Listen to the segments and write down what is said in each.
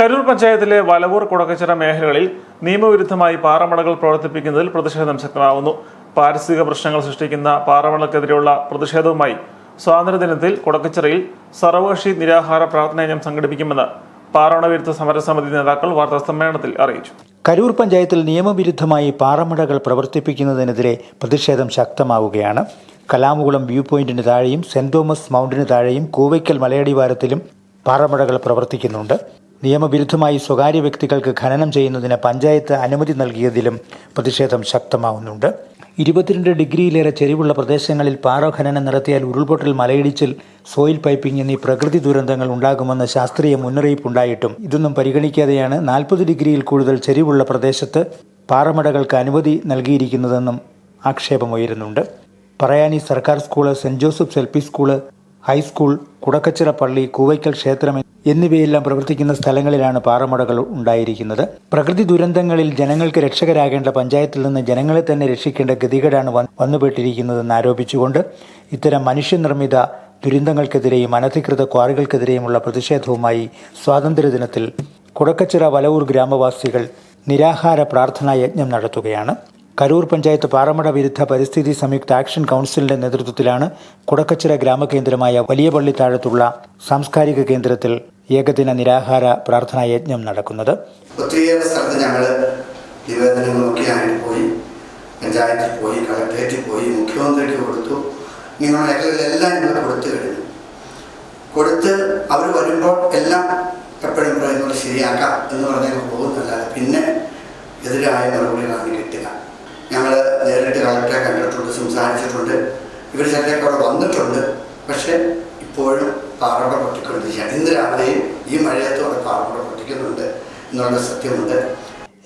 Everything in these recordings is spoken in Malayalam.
കരൂർ പഞ്ചായത്തിലെ വലവൂർ കുടക്കച്ചിറ മേഖലകളിൽ നിയമവിരുദ്ധമായി പാറമടകൾ പ്രവർത്തിപ്പിക്കുന്നതിൽ പ്രതിഷേധം ശക്തമാവുന്നു പാരിസ്ഥിതിക പ്രശ്നങ്ങൾ സൃഷ്ടിക്കുന്ന പാറമടക്കെതിരെയുള്ള പ്രതിഷേധവുമായി സ്വാതന്ത്ര്യദിനത്തിൽ കുടക്കച്ചിറയിൽ സർവകക്ഷി നിരാഹാര പ്രാർത്ഥനയജ്ഞം സംഘടിപ്പിക്കുമെന്ന് പാറമട വിരുദ്ധ സമരസമിതി നേതാക്കൾ വാർത്താ സമ്മേളനത്തിൽ അറിയിച്ചു. കരൂർ പഞ്ചായത്തിൽ നിയമവിരുദ്ധമായി പാറമടകൾ പ്രവർത്തിപ്പിക്കുന്നതിനെതിരെ പ്രതിഷേധം ശക്തമാവുകയാണ്. കലാമുകുളം വ്യൂ പോയിന്റിന് താഴെയും സെന്റ് തോമസ് മൗണ്ടിന് താഴെയും കൂവയ്ക്കൽ മലയടിവാരത്തിലും പാറമടകൾ പ്രവർത്തിക്കുന്നുണ്ട്. നിയമവിരുദ്ധമായി സ്വകാര്യ വ്യക്തികൾക്ക് ഖനനം ചെയ്യുന്നതിന് പഞ്ചായത്ത് അനുമതി നൽകിയതിലും പ്രതിഷേധം ശക്തമാവുന്നുണ്ട്. ഇരുപത്തിരണ്ട് ഡിഗ്രിയിലേറെ ചെരിവുള്ള പ്രദേശങ്ങളിൽ പാറ ഖനനം നടത്തിയാൽ ഉരുൾപൊട്ടൽ മലയിടിച്ചിൽ സോയിൽ പൈപ്പിംഗ് എന്നീ പ്രകൃതി ദുരന്തങ്ങൾ ഉണ്ടാകുമെന്ന ശാസ്ത്രീയ മുന്നറിയിപ്പുണ്ടായിട്ടും. ഇതൊന്നും പരിഗണിക്കാതെയാണ് നാൽപ്പത് ഡിഗ്രിയിൽ കൂടുതൽ ചെരിവുള്ള പ്രദേശത്ത് പാറമടകൾക്ക് അനുമതി നൽകിയിരിക്കുന്നതെന്നും ആക്ഷേപമുയരുന്നുണ്ട്. പറയാനി സർക്കാർ school Saint Joseph's L P school high school Kudakkachira പള്ളി കൂവയ്ക്കൽ ക്ഷേത്രം എന്നിവയെല്ലാം പ്രവർത്തിക്കുന്ന സ്ഥലങ്ങളിലാണ് പാറമടകൾ ഉണ്ടായിരിക്കുന്നത്. പ്രകൃതി ദുരന്തങ്ങളിൽ ജനങ്ങൾക്ക് രക്ഷകരാകേണ്ട പഞ്ചായത്തിൽ നിന്ന് ജനങ്ങളെ തന്നെ രക്ഷിക്കേണ്ട ഗതികേടാണ് വന്ന് വന്നുപെട്ടിരിക്കുന്നതെന്ന് ആരോപിച്ചുകൊണ്ട് ഇത്തരം മനുഷ്യനിർമ്മിത ദുരന്തങ്ങൾക്കെതിരെയും അനധികൃത ക്വാറികൾക്കെതിരെയുമുള്ള പ്രതിഷേധവുമായി സ്വാതന്ത്ര്യദിനത്തിൽ കുടക്കച്ചിറ വലവൂർ ഗ്രാമവാസികൾ നിരാഹാര പ്രാർത്ഥനാ യജ്ഞം നടത്തുകയാണ്. കരൂർ പഞ്ചായത്ത് പാറമട വിരുദ്ധ പരിസ്ഥിതി സംയുക്ത ആക്ഷൻ കൗൺസിലിന്റെ നേതൃത്വത്തിലാണ് കുടക്കച്ചിറ ഗ്രാമകേന്ദ്രമായ വലിയ പള്ളി താഴത്തുള്ള സാംസ്കാരിക കേന്ദ്രത്തിൽ ഏകദിന നിരാഹാര പ്രാർത്ഥനാ യജ്ഞം നടക്കുന്നത്. ഒത്തിരിയേറെ സ്ഥലത്ത് ഞങ്ങൾ നിവേദനങ്ങളൊക്കെയായിട്ട് പോയി പഞ്ചായത്തിൽ പോയി കളക്ടറേറ്റിൽ പോയി മുഖ്യമന്ത്രിക്ക് കൊടുത്തു. ഇങ്ങനെയുള്ള മേഖലകളിലെല്ലാം ഞങ്ങൾ കൊടുത്തു കഴിഞ്ഞു. കൊടുത്ത് അവർ വരുമ്പോൾ എല്ലാം എപ്പോഴും പറയുന്നത് ശരിയാക്കാം എന്ന് പറഞ്ഞാൽ പോകുന്നല്ലാതെ പിന്നെ എതിരായ മറുപടികളാണ് കിട്ടുക. കളക്ടറെ കണ്ടിട്ടുണ്ട് സംസാരിച്ചിട്ടുണ്ട്. ഇവർ ചിലരൊക്കെ അവിടെ വന്നിട്ടുണ്ട്. പക്ഷേ ഇപ്പോഴും പാറമട പൊട്ടിക്കൊണ്ടിരിക്കുകയാണ് ഇന്ന് രാവിലെയും ഈ മഴയത്തോടെ പാറമട പൊട്ടിക്കുന്നുണ്ട് എന്നുള്ള സത്യമുണ്ട്.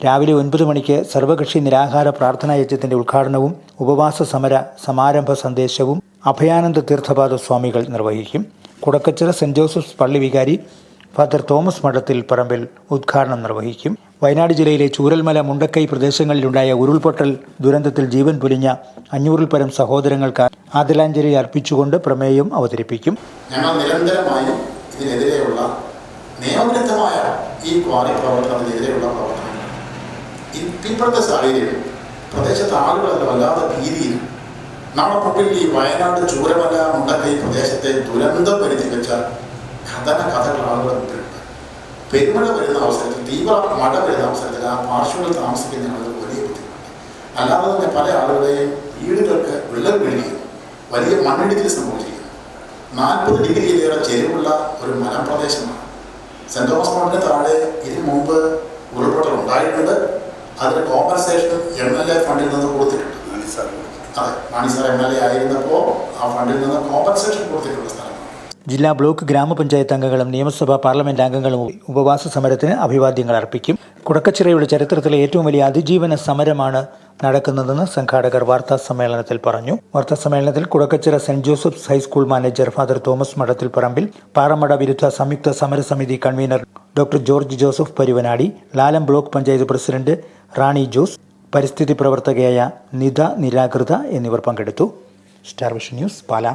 രാവിലെ ഒൻപത് മണിക്ക് സർവകക്ഷി നിരാഹാര പ്രാർത്ഥനാ യജ്ഞത്തിന്റെ ഉദ്ഘാടനവും ഉപവാസ സമര സമാരംഭ സന്ദേശവും അഭയാനന്ദ തീർത്ഥപാദ സ്വാമികൾ നിർവഹിക്കും. കുടക്കച്ചിറ സെന്റ് ജോസഫ്സ് പള്ളി വികാരി ഫാദർ തോമസ് മഠത്തിൽ പറമ്പിൽ ഉദ്ഘാടനം നിർവഹിക്കും. വയനാട് ജില്ലയിലെ ചൂരൽമല മുണ്ടക്കൈ പ്രദേശങ്ങളിലുണ്ടായ ഉരുൾപൊട്ടൽ ദുരന്തത്തിൽ ജീവൻ പൊലിഞ്ഞ അഞ്ഞൂറിൽ പരം സഹോദരങ്ങൾക്ക് ആദരാഞ്ജലി അർപ്പിച്ചുകൊണ്ട് പ്രമേയം അവതരിപ്പിക്കും. ഞങ്ങൾ നിരന്തരമായി ഇതിനെതിരെയുള്ള നിയമവിരുദ്ധമായ ഈ ക്വാറി പ്രവർത്തനത്തിനെതിരെയുള്ള പ്രവർത്തനം ഇപ്പോഴത്തെ സാഹചര്യം പ്രദേശത്തെ ആളുകളെല്ലാം വല്ലാതെ ഭീതിയിൽ നമ്മുടെ മുമ്പിൽ ഈ വയനാട് ചൂരമല മുണ്ടക്കൈ പ്രദേശത്തെ ദുരന്തം പരിധി വെച്ച കഥന കഥകൾ ആളുകൾ മുമ്പിലുണ്ട് പെരുമഴ വരുന്ന അവസരത്തിൽ തീവ്ര മഴ വരുന്ന അവസരത്തിൽ ആ പാർശ്വങ്ങളിൽ താമസിക്കുന്ന ആളുകൾ വലിയ ബുദ്ധിമുട്ട്. അല്ലാതെ തന്നെ പല ആളുകളെയും വീടുകൾക്ക് വിള്ളൽ വീഴുകയും വലിയ മണ്ണിടിച്ചിൽ സംഭവിച്ചിരിക്കുന്നു. നാൽപ്പത് ഡിഗ്രിയിലേറെ ചെരുവുള്ള ഒരു മലപ്രദേശമാണ് സെന്റ് തോമസ് മൗണ്ടിന് താഴെ ഇതിനു മുമ്പ് ഉരുൾപൊട്ടൽ ഉണ്ടായിട്ടുണ്ട്. അതിന് കോമ്പൻസേഷൻ എം എൽ എ ഫണ്ടിൽ നിന്ന് കൊടുത്തിട്ടുണ്ട്. അതെ Mani sir M L A ആയിരുന്നപ്പോൾ ആ ഫണ്ടിൽ നിന്ന് കോമ്പൻസേഷൻ കൊടുത്തിട്ടുള്ള സ്ഥലമാണ് ജില്ലാ ബ്ലോക്ക് ഗ്രാമപഞ്ചായത്ത് അംഗങ്ങളും നിയമസഭാ പാർലമെന്റ് അംഗങ്ങളും ഉപവാസ സമരത്തിന് അഭിവാദ്യങ്ങൾ അർപ്പിക്കും. കുടക്കച്ചിറയുടെ ചരിത്രത്തിലെ ഏറ്റവും വലിയ അതിജീവന സമരമാണ് നടക്കുന്നതെന്ന് സംഘാടകർ വാർത്താ സമ്മേളനത്തിൽ പറഞ്ഞു. വാർത്താ സമ്മേളനത്തിൽ Kudakkachira Saint Joseph's high school manager father Thomas Madathil Parambil പാറമട വിരുദ്ധ സംയുക്ത സമരസമിതി convener doctor George Joseph Paruvanadi Lalam block panchayat president Rani Jose പരിസ്ഥിതി പ്രവർത്തകയായ നിത നിരാകൃത എന്നിവർ പങ്കെടുത്തു. Star vision news Pala.